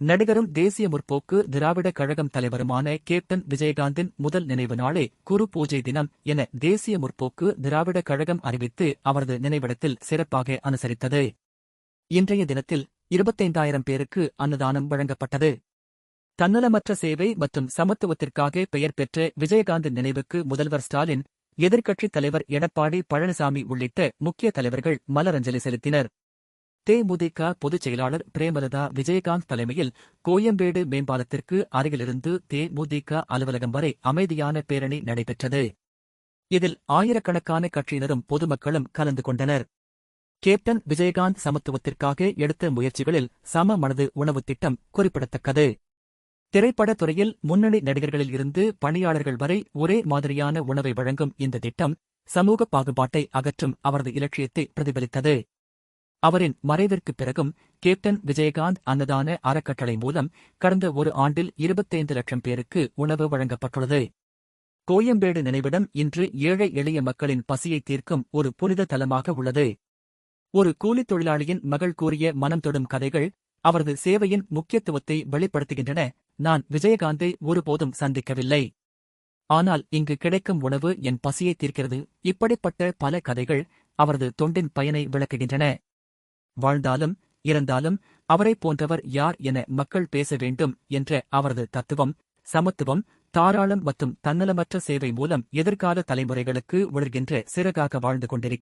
நடிகரும் தேசிய முற்போக்கு திராவிட கழகம் தலைவருமான கேப்டன் விஜயகாந்தின் முதல் நினைவு நாளே குரு பூஜை தினம் என தேசிய முற்போக்கு திராவிட கழகம் அறிவித்து அவரது நினைவிடத்தில் சிறப்பாக அனுசரித்தது. இன்றைய தினத்தில் இருபத்தைந்தாயிரம் பேருக்கு அன்னதானம் வழங்கப்பட்டது. தன்னலமற்ற சேவை மற்றும் சமத்துவத்திற்காக பெயர் பெற்ற விஜயகாந்தின் நினைவுக்கு முதல்வர் ஸ்டாலின் எதிர்க்கட்சித் தலைவர் எடப்பாடி பழனிசாமி உள்ளிட்ட முக்கிய தலைவர்கள் மலரஞ்சலி செலுத்தினர். தேமுதிக பொதுச் செயலாளர் பிரேமலதா விஜயகாந்த் தலைமையில் கோயம்பேடு மேம்பாலத்திற்கு அருகிலிருந்து தேமுதிக அலுவலகம் வரை அமைதியான பேரணி நடைபெற்றது. இதில் ஆயிரக்கணக்கான கட்சியினரும் பொதுமக்களும் கலந்து கொண்டனர். கேப்டன் விஜயகாந்த் சமத்துவத்திற்காக எடுத்த முயற்சிகளில் சம மனது உணவுத் திட்டம் குறிப்பிடத்தக்கது. திரைப்படத் துறையில் முன்னணி நடிகர்களில் இருந்து பணியாளர்கள் வரை ஒரே மாதிரியான உணவை வழங்கும் இந்த திட்டம் சமூக பாகுபாட்டை அகற்றும் அவரது இலட்சியத்தை பிரதிபலித்தது. அவரின் மறைவிற்குப் பிறகும் கேப்டன் விஜயகாந்த் அன்னதான அறக்கட்டளை மூலம் கடந்த ஒரு ஆண்டில் இருபத்தைந்து லட்சம் பேருக்கு உணவு வழங்கப்பட்டுள்ளது. கோயம்பேடு நினைவிடம் இன்று ஏழை எளிய மக்களின் பசியை தீர்க்கும் ஒரு புனித தலமாக உள்ளது. ஒரு கூலித் தொழிலாளியின் மகள் கூறிய மனம் தொடும் கதைகள் அவரது சேவையின் முக்கியத்துவத்தை வெளிப்படுத்துகின்றன. நான் விஜயகாந்தை ஒருபோதும் சந்திக்கவில்லை. ஆனால் இங்கு கிடைக்கும் உணவு என் பசியை தீர்க்கிறது. இப்படிப்பட்ட பல கதைகள் அவரது தொண்டின் பயனை விளக்குகின்றன. வாழ்ந்தாலும் இறந்தாலும் அவரைப் போன்றவர் யார் என மக்கள் பேச வேண்டும் என்ற அவரது தத்துவம் சமத்துவம் தாராளம் மற்றும் தன்னலமற்ற சேவை மூலம் எதிர்கால தலைமுறைகளுக்கு ஒழுகின்ற சிறகாக வாழ்ந்து கொண்டிருக்கிறார்